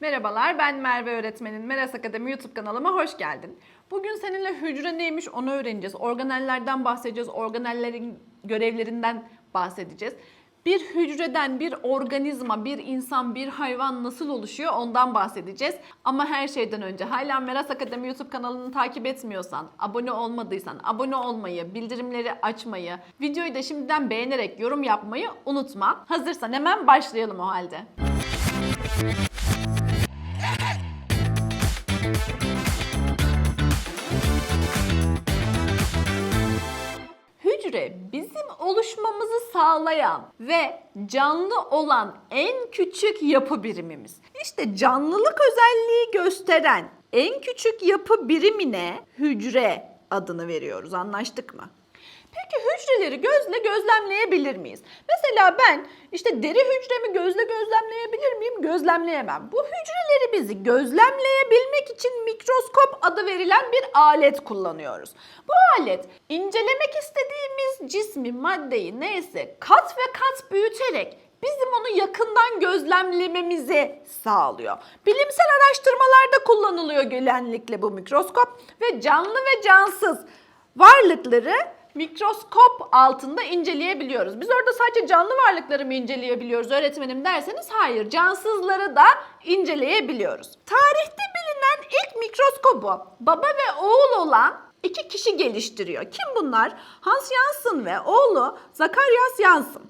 Merhabalar, ben Merve Öğretmen'in Meras Akademi YouTube kanalıma hoş geldin. Bugün seninle hücre neymiş onu öğreneceğiz. Organellerden bahsedeceğiz, organellerin görevlerinden bahsedeceğiz. Bir hücreden bir organizma, bir insan, bir hayvan nasıl oluşuyor ondan bahsedeceğiz. Ama her şeyden önce hala Meras Akademi YouTube kanalını takip etmiyorsan, abone olmadıysan abone olmayı, bildirimleri açmayı, videoyu da şimdiden beğenerek yorum yapmayı unutma. Hazırsan hemen başlayalım o halde. Hücre bizim oluşmamızı sağlayan ve canlı olan en küçük yapı birimimiz. İşte canlılık özelliği gösteren en küçük yapı birimine hücre adını veriyoruz. Anlaştık mı? Peki hücreleri gözle gözlemleyebilir miyiz? Mesela ben işte deri hücremi gözle gözlemleyebilir miyim? Gözlemleyemem. Bu hücreleri bizi gözlemleyebilmek için mikroskop adı verilen bir alet kullanıyoruz. Bu alet incelemek istediğimiz cismi, maddeyi neyse kat ve kat büyüterek bizim onu yakından gözlemlememizi sağlıyor. Bilimsel araştırmalarda kullanılıyor genellikle bu mikroskop ve canlı ve cansız varlıkları mikroskop altında inceleyebiliyoruz. Biz orada sadece canlı varlıkları mı inceleyebiliyoruz öğretmenim derseniz hayır cansızları da inceleyebiliyoruz. Tarihte bilinen ilk mikroskobu baba ve oğul olan iki kişi geliştiriyor. Kim bunlar? Hans Janssen ve oğlu Zacharias Janssen.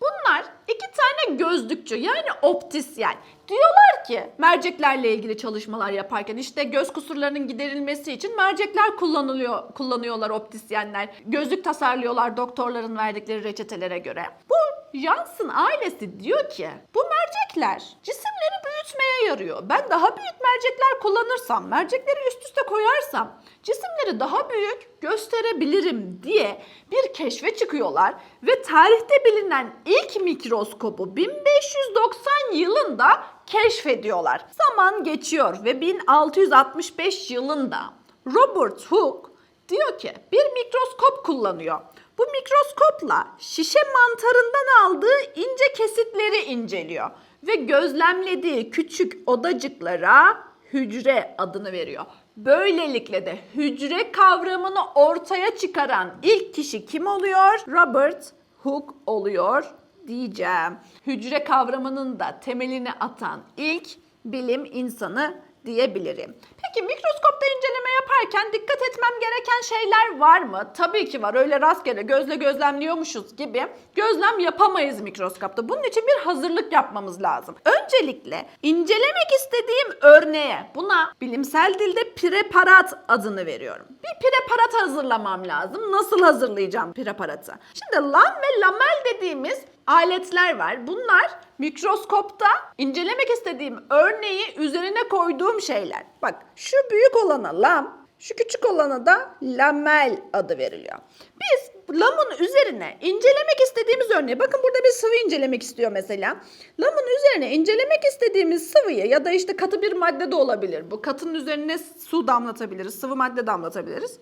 Bunlar iki tane gözlükçü yani optisyen. Diyorlar ki merceklerle ilgili çalışmalar yaparken işte göz kusurlarının giderilmesi için mercekler kullanılıyor kullanıyorlar optisyenler. Gözlük tasarlıyorlar doktorların verdikleri reçetelere göre. Bu Janssen ailesi diyor ki bu mercekler cisimleri büyütmeye yarıyor. Ben daha büyük mercekler kullanırsam, mercekleri üst üste koyarsam cisimleri daha büyük gösterebilirim diye bir keşfe çıkıyorlar ve tarihte bilinen ilk mikroskobu 1590 yılında keşfediyorlar. Zaman geçiyor ve 1665 yılında Robert Hooke diyor ki bir mikroskop kullanıyor. Bu mikroskopla şişe mantarından aldığı ince kesitleri inceliyor ve gözlemlediği küçük odacıklara hücre adını veriyor. Böylelikle de hücre kavramını ortaya çıkaran ilk kişi kim oluyor? Robert Hooke oluyor diyeceğim. Hücre kavramının da temelini atan ilk bilim insanı diyebilirim. Peki mikroskopta inceleme yaparken dikkat etmem gereken şeyler var mı? Tabii ki var. Öyle rastgele gözle gözlemliyormuşuz gibi gözlem yapamayız mikroskopta. Bunun için bir hazırlık yapmamız lazım. Öncelikle incelemek istediğim örneğe buna bilimsel dilde preparat adını veriyorum. Bir preparat hazırlamam lazım. Nasıl hazırlayacağım preparatı? Şimdi lam ve lamel dediğimiz aletler var. Bunlar mikroskopta incelemek istediğim örneği üzerine koyduğum şeyler. Bak şu büyük olana lam, şu küçük olana da lamel adı veriliyor. Biz lamın üzerine incelemek istediğimiz örneği, bakın burada bir sıvı incelemek istiyor mesela. Lamın üzerine incelemek istediğimiz sıvıyı ya da işte katı bir madde de olabilir. Bu katının üzerine su damlatabiliriz, sıvı madde damlatabiliriz.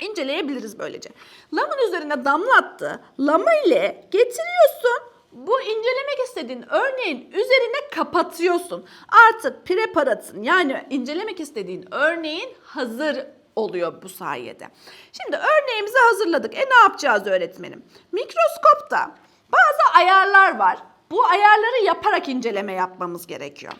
İnceleyebiliriz böylece. Lamın üzerine damlattı. Lama ile getiriyorsun. Bu incelemek istediğin örneğin üzerine kapatıyorsun. Artık preparatın yani incelemek istediğin örneğin hazır oluyor bu sayede. Şimdi örneğimizi hazırladık. E ne yapacağız öğretmenim? Mikroskopta bazı ayarlar var. Bu ayarları yaparak inceleme yapmamız gerekiyor.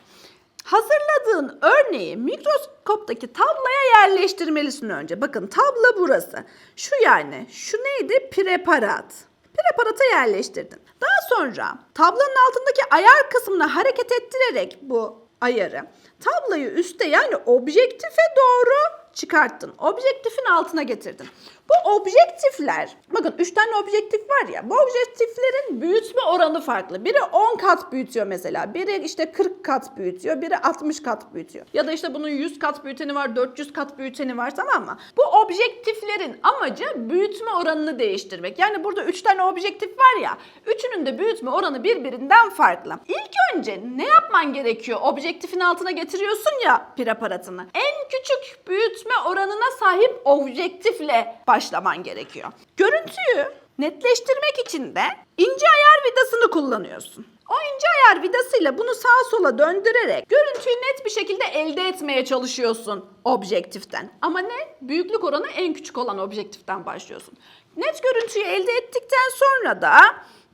Hazırladığın örneği mikroskoptaki tabloya yerleştirmelisin önce. Bakın tablo burası. Şu yani şu neydi? Preparat. Preparata yerleştirdin. Daha sonra tablonun altındaki ayar kısmına hareket ettirerek bu ayarı tabloyu üste yani objektife doğru çıkarttın. Objektifin altına getirdin. Bu objektifler, bakın 3 tane objektif var ya, bu objektiflerin büyütme oranı farklı. Biri 10 kat büyütüyor mesela, biri işte 40 kat büyütüyor, biri 60 kat büyütüyor. Ya da işte bunun 100 kat büyüteni var, 400 kat büyüteni var tamam mı? Bu objektiflerin amacı büyütme oranını değiştirmek. Yani burada 3 tane objektif var ya, üçünün de büyütme oranı birbirinden farklı. İlk önce ne yapman gerekiyor? Objektifin altına getiriyorsun ya preparatını. En küçük büyütme oranına sahip objektifle başlaman gerekiyor. Görüntüyü Netleştirmek için de ince ayar vidasını kullanıyorsun. O ince ayar vidasıyla bunu sağa sola döndürerek görüntüyü net bir şekilde elde etmeye çalışıyorsun objektiften. Ama ne? Büyüklük oranı en küçük olan objektiften başlıyorsun. Net görüntüyü elde ettikten sonra da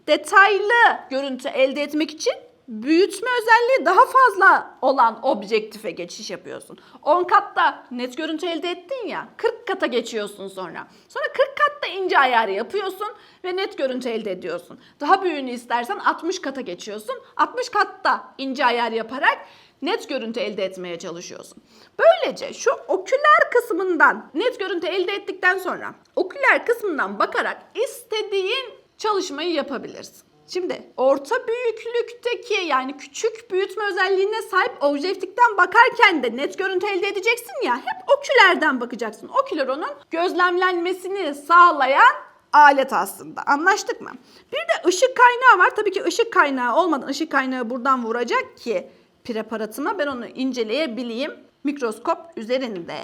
detaylı görüntü elde etmek için büyütme özelliği daha fazla olan objektife geçiş yapıyorsun. 10 katta net görüntü elde ettin ya 40 kata geçiyorsun sonra. Sonra 40 katta ince ayarı yapıyorsun ve net görüntü elde ediyorsun. Daha büyüğünü istersen 60 kata geçiyorsun. 60 katta ince ayar yaparak net görüntü elde etmeye çalışıyorsun. Böylece şu oküler kısmından net görüntü elde ettikten sonra oküler kısmından bakarak istediğin çalışmayı yapabilirsin. Şimdi orta büyüklükteki yani küçük büyütme özelliğine sahip objektiften bakarken de net görüntü elde edeceksin ya hep okülerden bakacaksın. Oküler onun gözlemlenmesini sağlayan alet aslında. Anlaştık mı? Bir de ışık kaynağı var. Tabii ki ışık kaynağı olmadan ışık kaynağı buradan vuracak ki preparatıma ben onu inceleyebileyim mikroskop üzerinde.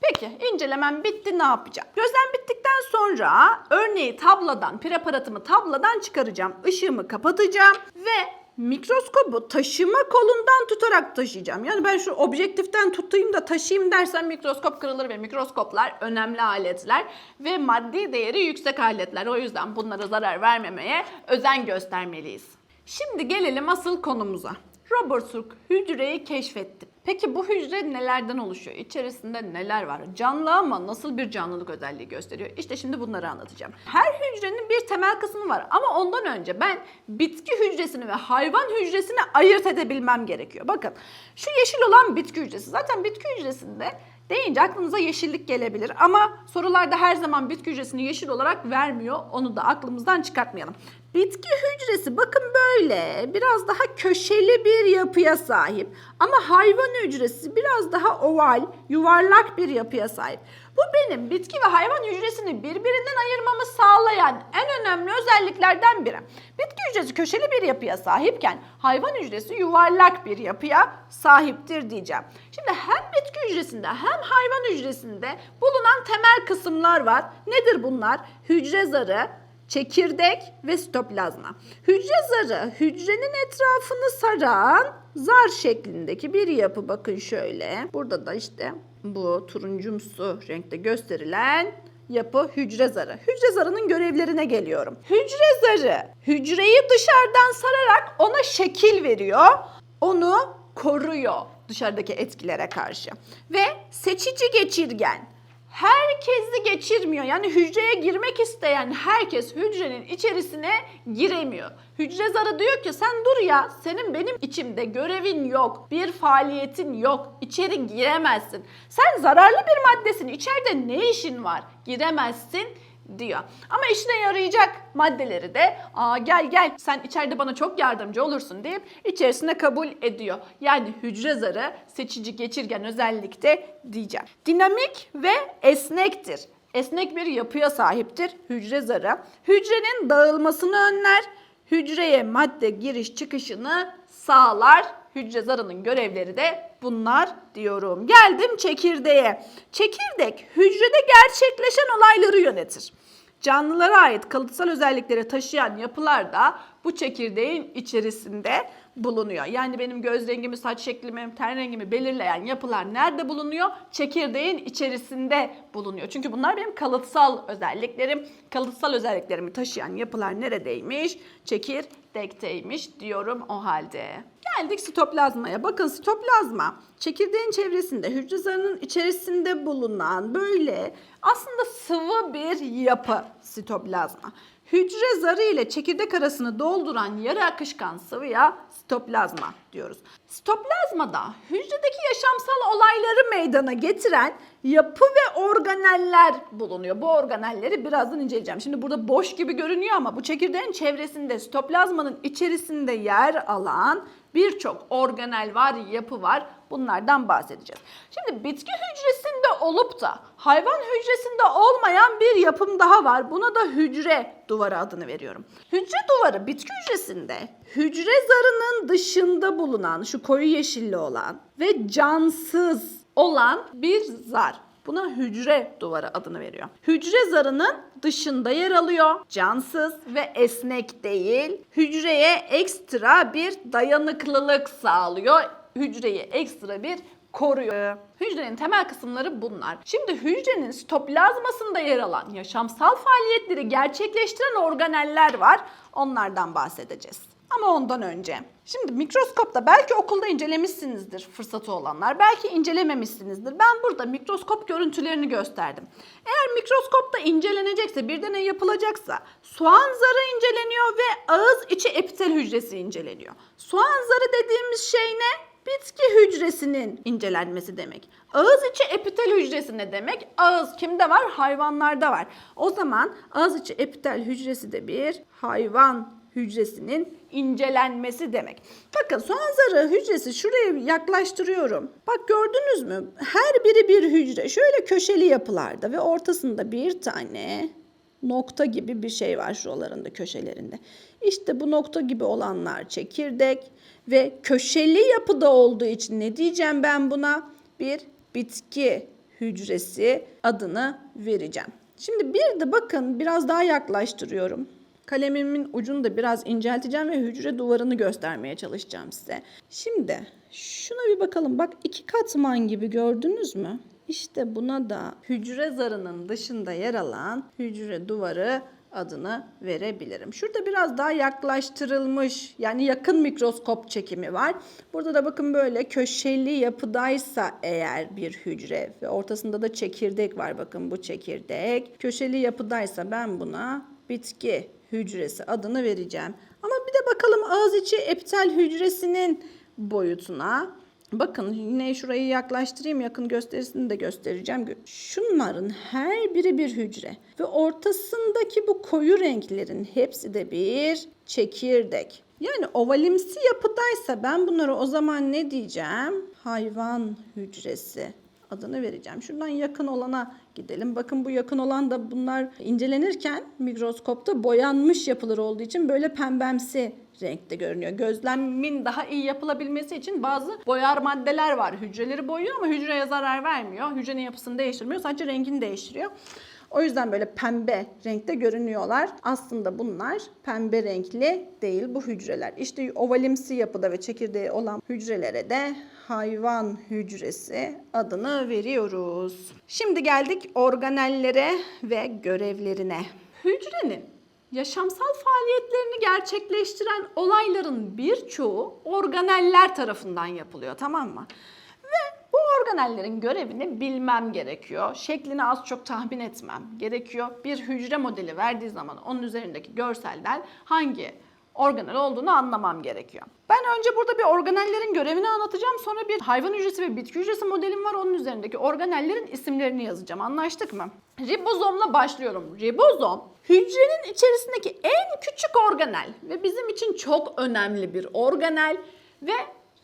Peki incelemem bitti ne yapacağım? Gözlem bittikten sonra örneği tabladan, preparatımı tabladan çıkaracağım. Işığımı kapatacağım ve mikroskobu taşıma kolundan tutarak taşıyacağım. Yani ben şu objektiften tutayım da taşıyayım dersen mikroskop kırılır ve mikroskoplar önemli aletler ve maddi değeri yüksek aletler. O yüzden bunlara zarar vermemeye özen göstermeliyiz. Şimdi gelelim asıl konumuza. Robert Hooke hücreyi keşfetti. Peki bu hücre nelerden oluşuyor? İçerisinde neler var? Canlı ama nasıl bir canlılık özelliği gösteriyor? İşte şimdi bunları anlatacağım. Her hücrenin bir temel kısmı var ama ondan önce ben bitki hücresini ve hayvan hücresini ayırt edebilmem gerekiyor. Bakın şu yeşil olan bitki hücresi. Zaten bitki hücresinde deyince aklınıza yeşillik gelebilir ama sorularda her zaman bitki hücresini yeşil olarak vermiyor. Onu da aklımızdan çıkartmayalım. Bitki hücresi bakın böyle biraz daha köşeli bir yapıya sahip. Ama hayvan hücresi biraz daha oval, yuvarlak bir yapıya sahip. Bu benim bitki ve hayvan hücresini birbirinden ayırmamı sağlayan en önemli özelliklerden biri. Bitki hücresi köşeli bir yapıya sahipken hayvan hücresi yuvarlak bir yapıya sahiptir diyeceğim. Şimdi hem bitki hücresinde hem hayvan hücresinde bulunan temel kısımlar var. Nedir bunlar? Hücre zarı, çekirdek ve sitoplazma. Hücre zarı hücrenin etrafını saran zar şeklindeki bir yapı bakın şöyle. Burada da işte bu turuncumsu renkte gösterilen yapı hücre zarı. Hücre zarının görevlerine geliyorum. Hücre zarı hücreyi dışarıdan sararak ona şekil veriyor. Onu koruyor dışarıdaki etkilere karşı. Ve seçici geçirgen herkesi geçirmiyor. Yani hücreye girmek isteyen herkes hücrenin içerisine giremiyor. Hücre zarı diyor ki sen dur ya senin benim içimde görevin yok, bir faaliyetin yok, içeri giremezsin. Sen zararlı bir maddesin, içeride ne işin var? Giremezsin diyor. Ama işine yarayacak maddeleri de Aa, gel gel sen içeride bana çok yardımcı olursun deyip içerisine kabul ediyor. Yani hücre zarı seçici geçirgen özellikte diyeceğim. Dinamik ve esnektir. Esnek bir yapıya sahiptir hücre zarı. Hücrenin dağılmasını önler, hücreye madde giriş çıkışını sağlar. Hücre zarının görevleri de bunlar diyorum. Geldim çekirdeğe. Çekirdek hücrede gerçekleşen olayları yönetir. Canlılara ait kalıtsal özellikleri taşıyan yapılar da bu çekirdeğin içerisinde bulunuyor. Yani benim göz rengimi, saç şeklimi, ten rengimi belirleyen yapılar nerede bulunuyor? Çekirdeğin içerisinde bulunuyor. Çünkü bunlar benim kalıtsal özelliklerim. Kalıtsal özelliklerimi taşıyan yapılar neredeymiş? Çekirdekteymiş diyorum o halde. Geldik sitoplazmaya. Bakın sitoplazma çekirdeğin çevresinde hücre zarının içerisinde bulunan böyle aslında sıvı bir yapı sitoplazma. Hücre zarı ile çekirdek arasını dolduran yarı akışkan sıvıya sitoplazma diyoruz. Sitoplazmada hücredeki yaşamsal olayları meydana getiren yapı ve organeller bulunuyor. Bu organelleri birazdan inceleyeceğim. Şimdi burada boş gibi görünüyor ama bu çekirdeğin çevresinde sitoplazmanın içerisinde yer alan birçok organel var, yapı var. Bunlardan bahsedeceğiz. Şimdi bitki hücresinde olup da hayvan hücresinde olmayan bir yapım daha var. Buna da hücre duvarı adını veriyorum. Hücre duvarı bitki hücresinde hücre zarının dışında bulunan şu koyu yeşilli olan ve cansız olan bir zar. Buna hücre duvarı adını veriyor. Hücre zarının dışında yer alıyor. Cansız ve esnek değil. Hücreye ekstra bir dayanıklılık sağlıyor. Hücreyi ekstra bir koruyor. Hücrenin temel kısımları bunlar. Şimdi hücrenin sitoplazmasında yer alan yaşamsal faaliyetleri gerçekleştiren organeller var. Onlardan bahsedeceğiz. Ama ondan önce. Şimdi mikroskopta belki okulda incelemişsinizdir fırsatı olanlar. Belki incelememişsinizdir. Ben burada mikroskop görüntülerini gösterdim. Eğer mikroskopta incelenecekse, bir deney yapılacaksa soğan zarı inceleniyor ve ağız içi epitel hücresi inceleniyor. Soğan zarı dediğimiz şey ne? Bitki hücresinin incelenmesi demek. Ağız içi epitel hücresi ne demek? Ağız kimde var? Hayvanlarda var. O zaman ağız içi epitel hücresi de bir hayvan hücresinin incelenmesi demek. Bakın soğan zarı hücresi şuraya yaklaştırıyorum. Bak gördünüz mü? Her biri bir hücre. Şöyle köşeli yapılarda ve ortasında bir tane nokta gibi bir şey var şuralarında köşelerinde. İşte bu nokta gibi olanlar çekirdek ve köşeli yapıda olduğu için ne diyeceğim ben buna? Bir bitki hücresi adını vereceğim. Şimdi bir de bakın biraz daha yaklaştırıyorum. Kalemimin ucunu da biraz incelteceğim ve hücre duvarını göstermeye çalışacağım size. Şimdi şuna bir bakalım. Bak iki katman gibi gördünüz mü? İşte buna da hücre zarının dışında yer alan hücre duvarı adını verebilirim. Şurada biraz daha yaklaştırılmış yani yakın mikroskop çekimi var. Burada da bakın böyle köşeli yapıdaysa eğer bir hücre ve ortasında da çekirdek var bakın bu çekirdek. Köşeli yapıdaysa ben buna bitki hücresi adını vereceğim. Ama bir de bakalım ağız içi epitel hücresinin boyutuna. Bakın yine şurayı yaklaştırayım yakın gösterisini de göstereceğim. Şunların her biri bir hücre ve ortasındaki bu koyu renklerin hepsi de bir çekirdek. Yani ovalimsi yapıdaysa ben bunlara o zaman ne diyeceğim? Hayvan hücresi adını vereceğim. Şuradan yakın olana gidelim. Bakın bu yakın olan da bunlar incelenirken mikroskopta boyanmış yapılar olduğu için böyle pembemsi renkte görünüyor. Gözlemin daha iyi yapılabilmesi için bazı boyar maddeler var. Hücreleri boyuyor ama hücreye zarar vermiyor. Hücrenin yapısını değiştirmiyor. Sadece rengini değiştiriyor. O yüzden böyle pembe renkte görünüyorlar. Aslında bunlar pembe renkli değil bu hücreler. İşte ovalimsi yapıda ve çekirdeği olan hücrelere de hayvan hücresi adını veriyoruz. Şimdi geldik organellere ve görevlerine. Hücrenin yaşamsal faaliyetlerini gerçekleştiren olayların birçoğu organeller tarafından yapılıyor tamam mı? Ve bu organellerin görevini bilmem gerekiyor. Şeklini az çok tahmin etmem gerekiyor. Bir hücre modeli verdiği zaman onun üzerindeki görselden hangi organel olduğunu anlamam gerekiyor. Ben önce burada bir organellerin görevini anlatacağım. Sonra bir hayvan hücresi ve bitki hücresi modelim var. Onun üzerindeki organellerin isimlerini yazacağım. Anlaştık mı? Ribozomla başlıyorum. Ribozom hücrenin içerisindeki en küçük organel ve bizim için çok önemli bir organel ve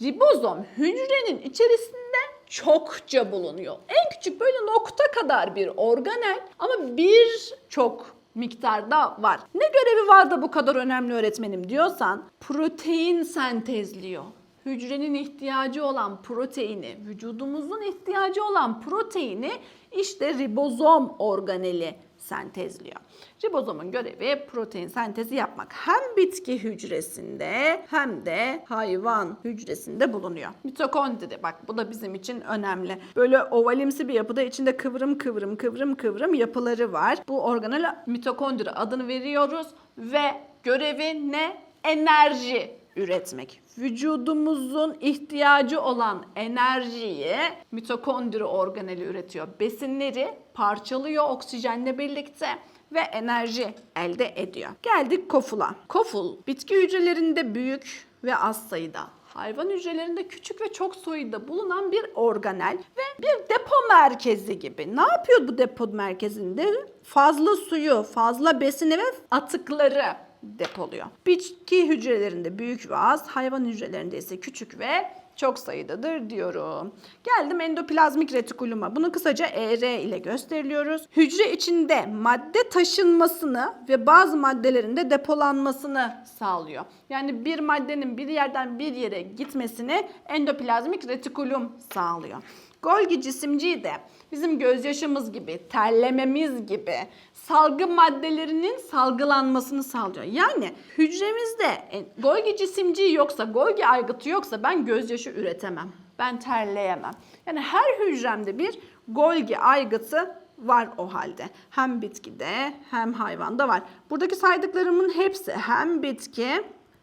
ribozom hücrenin içerisinde çokça bulunuyor. En küçük böyle nokta kadar bir organel ama birçok miktarda var. Ne görevi var da bu kadar önemli öğretmenim diyorsan protein sentezliyor. Hücrenin ihtiyacı olan proteini, vücudumuzun ihtiyacı olan proteini işte ribozom organeli sentezliyor. Ribozomun görevi protein sentezi yapmak. Hem bitki hücresinde hem de hayvan hücresinde bulunuyor. Mitokondri bak bu da bizim için önemli. Böyle ovalimsi bir yapıda içinde kıvrım kıvrım kıvrım kıvrım yapıları var. Bu organele mitokondri adını veriyoruz ve görevi ne? Enerji üretmek. Vücudumuzun ihtiyacı olan enerjiyi mitokondri organeli üretiyor. Besinleri parçalıyor oksijenle birlikte ve enerji elde ediyor. Geldik kofula. Koful bitki hücrelerinde büyük ve az sayıda hayvan hücrelerinde küçük ve çok sayıda bulunan bir organel ve bir depo merkezi gibi. Ne yapıyor bu depo merkezinde? Fazla suyu, fazla besini ve atıkları depoluyor. Bitki hücrelerinde büyük ve az, hayvan hücrelerinde ise küçük ve çok sayıdadır diyorum. Geldim endoplazmik retikuluma. Bunu kısaca ER ile gösteriliyoruz. Hücre içinde madde taşınmasını ve bazı maddelerin de depolanmasını sağlıyor. Yani bir maddenin bir yerden bir yere gitmesini endoplazmik retikulum sağlıyor. Golgi cisimciği de bizim gözyaşımız gibi, terlememiz gibi salgı maddelerinin salgılanmasını sağlıyor. Yani hücremizde e, Golgi cisimciği yoksa, Golgi aygıtı yoksa ben gözyaşı üretemem. Ben terleyemem. Yani her hücremde bir Golgi aygıtı var o halde. Hem bitkide hem hayvanda var. Buradaki saydıklarımın hepsi hem bitki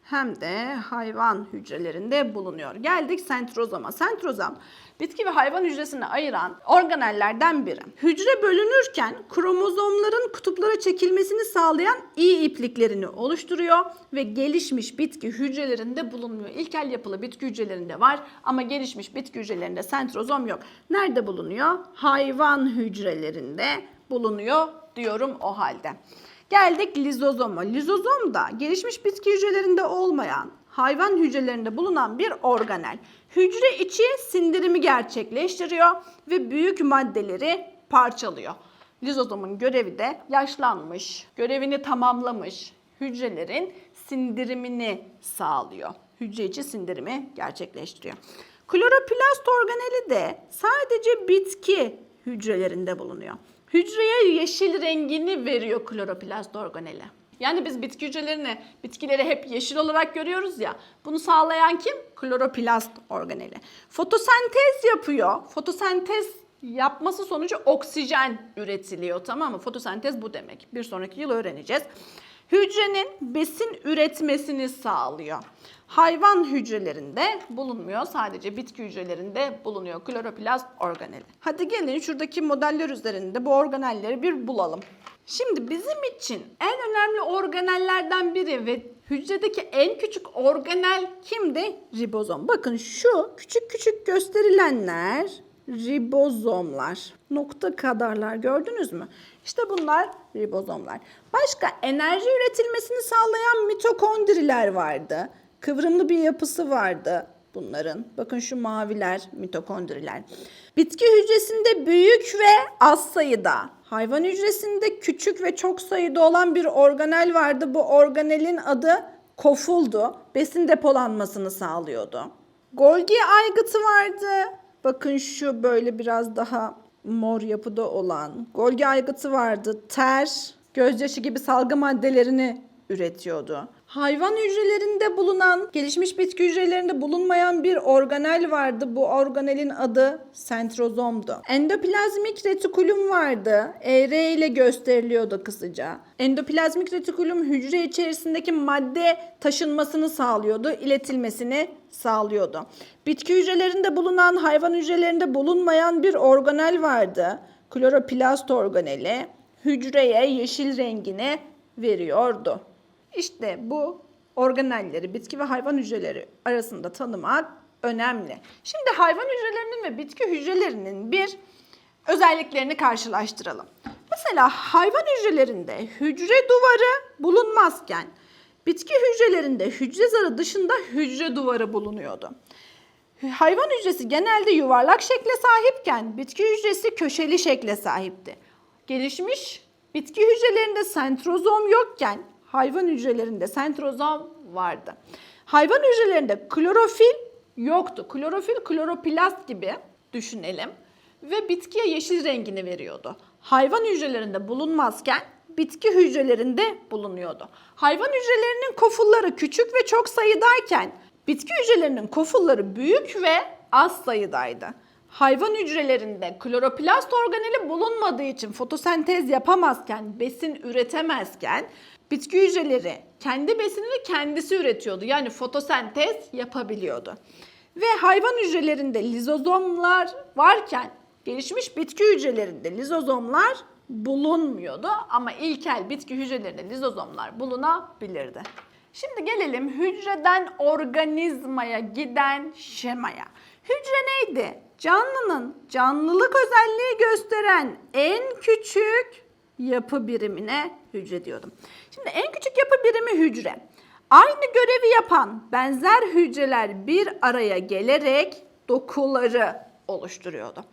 hem de hayvan hücrelerinde bulunuyor. Geldik sentrozoma. Sentrozom bitki ve hayvan hücresini ayıran organellerden biri. Hücre bölünürken kromozomların kutuplara çekilmesini sağlayan iyi ipliklerini oluşturuyor ve gelişmiş bitki hücrelerinde bulunmuyor. İlkel yapılı bitki hücrelerinde var ama gelişmiş bitki hücrelerinde sentrozom yok. Nerede bulunuyor? Hayvan hücrelerinde bulunuyor diyorum o halde. Geldik lizozoma. Lizozom da gelişmiş bitki hücrelerinde olmayan, hayvan hücrelerinde bulunan bir organel. Hücre içi sindirimi gerçekleştiriyor ve büyük maddeleri parçalıyor. Lizozomun görevi de yaşlanmış, görevini tamamlamış hücrelerin sindirimini sağlıyor. Hücre içi sindirimi gerçekleştiriyor. Kloroplast organeli de sadece bitki hücrelerinde bulunuyor. Hücreye yeşil rengini veriyor kloroplast organeli. Yani biz bitki hücrelerini, bitkileri hep yeşil olarak görüyoruz ya. Bunu sağlayan kim? Kloroplast organeli. Fotosentez yapıyor. Fotosentez yapması sonucu oksijen üretiliyor tamam mı? Fotosentez bu demek. Bir sonraki yıl öğreneceğiz. Hücrenin besin üretmesini sağlıyor. Hayvan hücrelerinde bulunmuyor. Sadece bitki hücrelerinde bulunuyor kloroplast organeli. Hadi gelin şuradaki modeller üzerinde bu organelleri bir bulalım. Şimdi bizim için en önemli organellerden biri ve hücredeki en küçük organel kimdi? Ribozom. Bakın şu küçük küçük gösterilenler ribozomlar. Nokta kadarlar gördünüz mü? İşte bunlar ribozomlar. Başka enerji üretilmesini sağlayan mitokondriler vardı. Kıvrımlı bir yapısı vardı bunların. Bakın şu maviler mitokondriler. Bitki hücresinde büyük ve az sayıda, hayvan hücresinde küçük ve çok sayıda olan bir organel vardı. Bu organelin adı kofuldu. Besin depolanmasını sağlıyordu. Golgi aygıtı vardı. Bakın şu böyle biraz daha mor yapıda olan. Golgi aygıtı vardı. Ter, gözyaşı gibi salgı maddelerini üretiyordu. Hayvan hücrelerinde bulunan, gelişmiş bitki hücrelerinde bulunmayan bir organel vardı. Bu organelin adı sentrozomdu. Endoplazmik retikulum vardı. ER ile gösteriliyordu kısaca. Endoplazmik retikulum hücre içerisindeki madde taşınmasını sağlıyordu, iletilmesini sağlıyordu. Bitki hücrelerinde bulunan, hayvan hücrelerinde bulunmayan bir organel vardı. Kloroplast organeli hücreye yeşil rengini veriyordu. İşte bu organelleri bitki ve hayvan hücreleri arasında tanımak önemli. Şimdi hayvan hücrelerinin ve bitki hücrelerinin bir özelliklerini karşılaştıralım. Mesela hayvan hücrelerinde hücre duvarı bulunmazken bitki hücrelerinde hücre zarı dışında hücre duvarı bulunuyordu. Hayvan hücresi genelde yuvarlak şekle sahipken bitki hücresi köşeli şekle sahipti. Gelişmiş bitki hücrelerinde sentrozom yokken hayvan hücrelerinde sentrozom vardı. Hayvan hücrelerinde klorofil yoktu. Klorofil kloroplast gibi düşünelim ve bitkiye yeşil rengini veriyordu. Hayvan hücrelerinde bulunmazken bitki hücrelerinde bulunuyordu. Hayvan hücrelerinin kofulları küçük ve çok sayıdayken bitki hücrelerinin kofulları büyük ve az sayıdaydı. Hayvan hücrelerinde kloroplast organeli bulunmadığı için fotosentez yapamazken, besin üretemezken bitki hücreleri kendi besinini kendisi üretiyordu. Yani fotosentez yapabiliyordu. Ve hayvan hücrelerinde lizozomlar varken gelişmiş bitki hücrelerinde lizozomlar bulunmuyordu ama ilkel bitki hücrelerinde lizozomlar bulunabilirdi. Şimdi gelelim hücreden organizmaya giden şemaya. Hücre neydi? Canlının canlılık özelliği gösteren en küçük yapı birimine hücre diyordum. Şimdi en küçük yapı birimi hücre. Aynı görevi yapan benzer hücreler bir araya gelerek dokuları oluşturuyordu.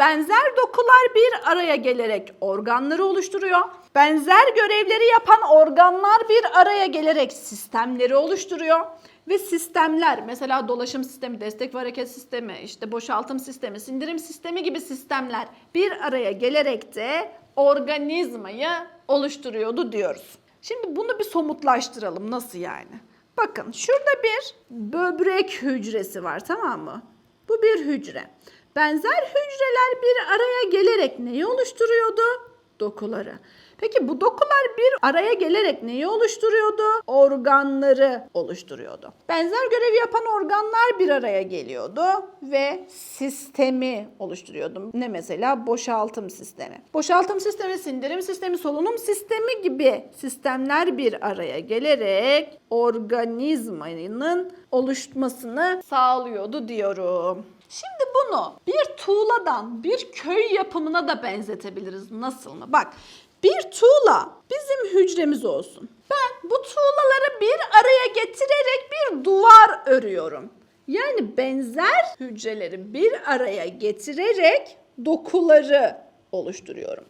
Benzer dokular bir araya gelerek organları oluşturuyor. Benzer görevleri yapan organlar bir araya gelerek sistemleri oluşturuyor. Ve sistemler mesela dolaşım sistemi, destek ve hareket sistemi, işte boşaltım sistemi, sindirim sistemi gibi sistemler bir araya gelerek de organizmayı oluşturuyordu diyoruz. Şimdi bunu bir somutlaştıralım. Nasıl yani? Bakın şurada bir böbrek hücresi var tamam mı? Bu bir hücre. Benzer hücreler bir araya gelerek neyi oluşturuyordu? Dokuları. Peki bu dokular bir araya gelerek neyi oluşturuyordu? Organları oluşturuyordu. Benzer görevi yapan organlar bir araya geliyordu ve sistemi oluşturuyordu. Ne mesela? Boşaltım sistemi. Boşaltım sistemi, sindirim sistemi, solunum sistemi gibi sistemler bir araya gelerek organizmanın oluşmasını sağlıyordu diyorum. Şimdi bunu bir tuğladan bir köy yapımına da benzetebiliriz. Nasıl mı? Bak bir tuğla bizim hücremiz olsun. Ben bu tuğlaları bir araya getirerek bir duvar örüyorum. Yani benzer hücreleri bir araya getirerek dokuları oluşturuyorum.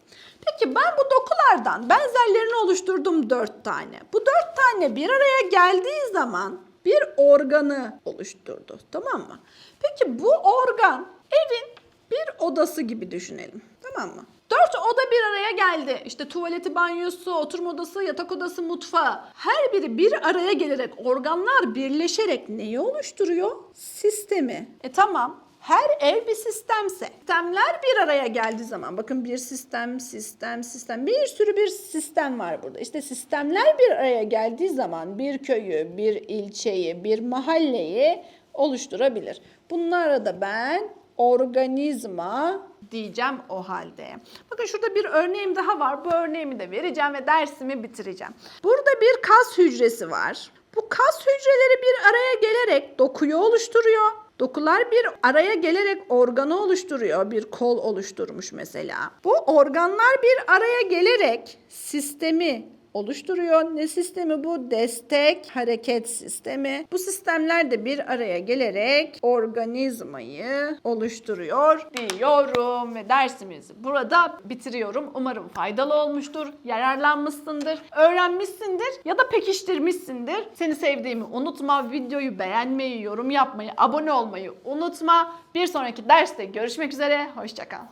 Peki ben bu dokulardan benzerlerini oluşturdum dört tane. Bu dört tane bir araya geldiği zaman bir organı oluşturdu. Tamam mı? Peki bu organ evin bir odası gibi düşünelim. Tamam mı? Dört oda bir araya geldi. İşte tuvaleti, banyosu, oturma odası, yatak odası, mutfağı. Her biri bir araya gelerek organlar birleşerek neyi oluşturuyor? Sistemi. E tamam. Her ev bir sistemse, sistemler bir araya geldiği zaman, bakın bir sistem, sistem, sistem, bir sürü bir sistem var burada. İşte sistemler bir araya geldiği zaman bir köyü, bir ilçeyi, bir mahalleyi oluşturabilir. Bunlara da ben organizma diyeceğim o halde. Bakın şurada bir örneğim daha var. Bu örneğimi de vereceğim ve dersimi bitireceğim. Burada bir kas hücresi var. Bu kas hücreleri bir araya gelerek dokuyu oluşturuyor. Dokular bir araya gelerek organı oluşturuyor. Bir kol oluşturmuş mesela. Bu organlar bir araya gelerek sistemi oluşturuyor. Ne sistemi bu? Destek hareket sistemi. Bu sistemler de bir araya gelerek organizmayı oluşturuyor diyorum ve dersimizi burada bitiriyorum. Umarım faydalı olmuştur, yararlanmışsındır, öğrenmişsindir ya da pekiştirmişsindir. Seni sevdiğimi unutma, videoyu beğenmeyi, yorum yapmayı, abone olmayı unutma. Bir sonraki derste görüşmek üzere, hoşçakal.